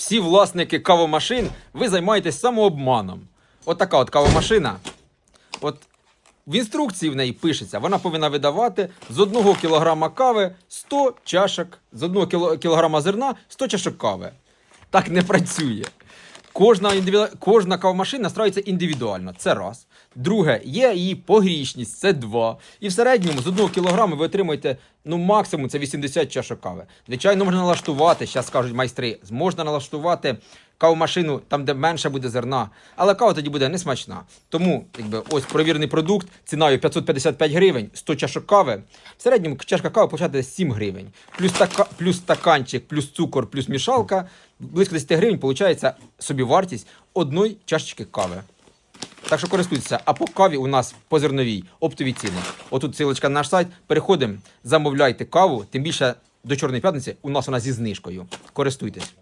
всі власники кавомашин, ви займаєтесь самообманом. От от кавомашина. От в інструкції в неї пишеться, вона повинна видавати з 1 кілограма кави 100 чашок, з 1 кіло- кілограма зерна 100 чашок кави. Так не працює. Кожна, індивіду... Кожна кавомашина настроюється індивідуально. Це раз. Друге, є її погрішність, це два. І в середньому з одного кілограму ви отримуєте ну, максимум це 80 чашок кави. Звичайно, можна налаштувати, зараз кажуть майстри, можна налаштувати кавомашину там, де менше буде зерна, але кава тоді буде несмачна. Тому, якби ось провірений продукт ціною 555 гривень, 100 чашок кави. В середньому чашка кави почати 7 гривень. Плюс, така, плюс стаканчик, плюс цукор, плюс мішалка. Близько 10 гривень виходить собі вартість одної чашечки кави. Так що користуйтеся, а по каві у нас по зерновій оптові ціни. Отут ссылочка на наш сайт. Переходимо, замовляйте каву, тим більше до Чорної п'ятниці у нас вона зі знижкою. Користуйтесь.